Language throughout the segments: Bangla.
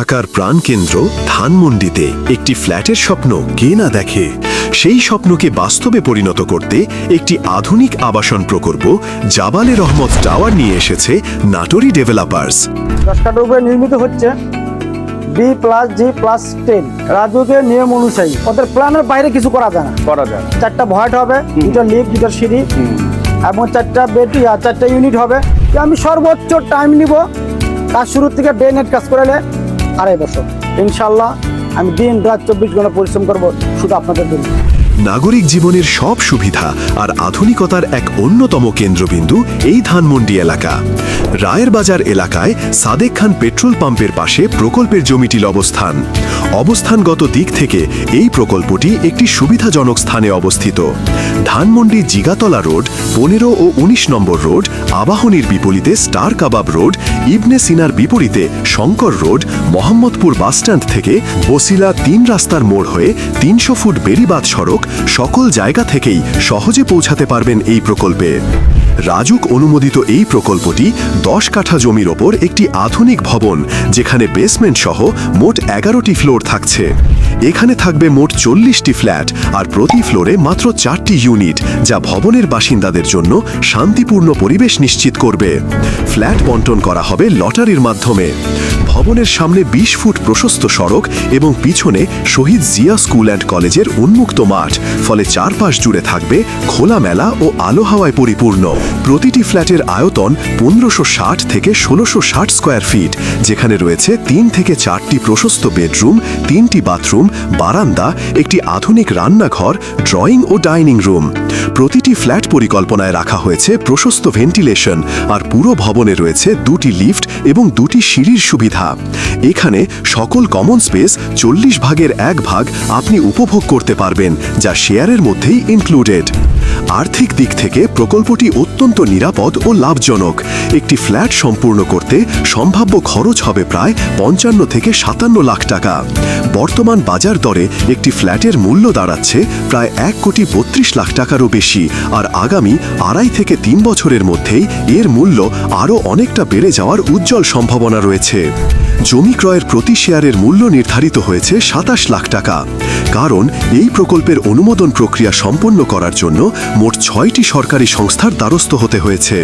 ঢাকার প্রাণকেন্দ্র ধানমন্ডিতে একটি ফ্ল্যাটের স্বপ্ন কে না দেখে? সেই স্বপ্নকে বাস্তবে পরিণত করতে একটি আধুনিক আবাসন প্রকল্প জাবালে রহমত টাওয়ার নিয়ে এসেছে নাটোরি ডেভেলপার্স। কাঠার উপরে নির্মিত হচ্ছে। B plus G plus ten রাজুকের নিয়ম অনুযায়ী। ওদের প্ল্যানের বাইরে কিছু করা যায় না। করা যায়। চারটা ভয়েট হবে দুটো লিফট দুটো সিঁড়ি এবং চারটা বেড চারটা ইউনিট হবে। আমি সর্বোচ্চ টাইম নিব। কাজ শুরু থেকে ডে নেট কাজ করালে আড়াই বছর। ইনশাল্লাহ আমি দিন রাত চব্বিশ ঘণ্টা পরিশ্রম করব শুধু আপনাদের জন্য। নাগরিক জীবনের সব সুবিধা আর আধুনিকতার এক অন্যতম কেন্দ্রবিন্দু এই ধানমন্ডি এলাকা। রায়ের বাজার এলাকায় সাদেক খান পেট্রোল পাম্পের পাশে প্রকল্পের জমিটির অবস্থান। অবস্থানগত দিক থেকে এই প্রকল্পটি একটি সুবিধাজনক স্থানে অবস্থিত। ধানমন্ডি জিগাতলা রোড, পনেরো ও ১৯ নম্বর রোড, আবাহনীর বিপরীতে স্টার কাবাব রোড, ইবনে সিনার বিপরীতে শঙ্কর রোড, মোহাম্মদপুর বাসস্ট্যান্ড থেকে বসিলা তিন রাস্তার মোড় হয়ে তিনশো ফুট বেড়িবাদ সড়ক সকল জায়গা থেকেই সহজে পৌঁছাতে পারবেন এই প্রকল্পে। রাজুক অনুমোদিত এই প্রকল্পটি দশ কাঠা জমির ওপর একটি আধুনিক ভবন, যেখানে বেসমেন্ট সহ মোট এগারোটি ফ্লোর থাকছে। এখানে থাকবে মোট চল্লিশটি ফ্ল্যাট আর প্রতি ফ্লোরে মাত্র চারটি ইউনিট যা ভবনের বাসিন্দাদের জন্য শান্তিপূর্ণ পরিবেশ নিশ্চিত করবে। ফ্ল্যাট বন্টন করা হবে লটারির মাধ্যমে। ভবনের সামনে ২০ ফুট প্রশস্ত সড়ক এবং পিছনে শহীদ জিয়া স্কুল অ্যান্ড কলেজের উন্মুক্ত মাঠ, ফলে চারপাশ জুড়ে থাকবে খোলামেলা ও আলো হাওয়ায় পরিপূর্ণ। প্রতিটি ফ্ল্যাটের আয়তন পনেরোশো থেকে ষোলোশো স্কোয়ার ফিট, যেখানে রয়েছে তিন থেকে চারটি প্রশস্ত বেডরুম, তিনটি বাথরুম, বারান্দা, একটি আধুনিক রান্নাঘর, ড্রয়িং ও ডাইনিং রুম। প্রতিটি ফ্ল্যাট পরিকল্পনায় রাখা হয়েছে প্রশস্ত ভেন্টিলেশন আর পুরো ভবনে রয়েছে দুটি লিফট এবং দুটি সিঁড়ির সুবিধা। এখানে সকল কমন স্পেস চল্লিশ ভাগের এক ভাগ আপনি উপভোগ করতে পারবেন, যা শেয়ারের মধ্যেই ইনক্লুডেড আর্থিক দিক থেকে প্রকল্পটি অত্যন্ত নিরাপদ ও লাভজনক। একটি ফ্ল্যাট সম্পূর্ণ করতে সম্ভাব্য খরচ হবে প্রায় পঞ্চান্ন থেকে সাতান্ন লাখ টাকা। বর্তমান বাজার দরে একটি ফ্ল্যাটের মূল্য দাঁড়াচ্ছে প্রায় এক কোটি বত্রিশ লাখ টাকারও বেশি আর আগামী আড়াই থেকে তিন বছরের মধ্যেই এর মূল্য আরও অনেকটা বেড়ে যাওয়ার উজ্জ্বল সম্ভাবনা রয়েছে। জমি ক্রয়ের প্রতি শেয়ারের মূল্য নির্ধারিত হয়েছে সাতাশ লাখ টাকা। কারণ এই প্রকল্পের অনুমোদন প্রক্রিয়া সম্পন্ন করার জন্য মোট ছয়টি সরকারি সংস্থার দ্বারস্থ হতে হয়েছে।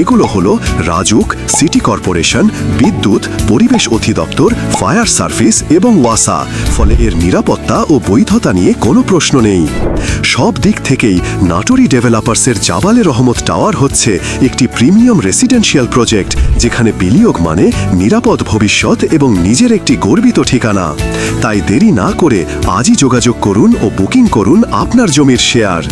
এগুলো হল রাজুক, সিটি কর্পোরেশন, বিদ্যুৎ, পরিবেশ অধিদপ্তর, ফায়ার সার্ভিস এবং ওয়াসা। ফলে এর নিরাপত্তা ও বৈধতা নিয়ে কোনো প্রশ্ন নেই। সব দিক থেকেই নাটোরি ডেভেলপার্সের জাবালে রহমত টাওয়ার হচ্ছে একটি প্রিমিয়াম রেসিডেন্সিয়াল প্রজেক্ট, যেখানে বিনিয়োগ মানে নিরাপদ এবং নিজের একটি গর্বিত ঠিকানা। তাই দেরি না করে আজই যোগাযোগ করুন ও বুকিং করুন আপনার জমির শেয়ার।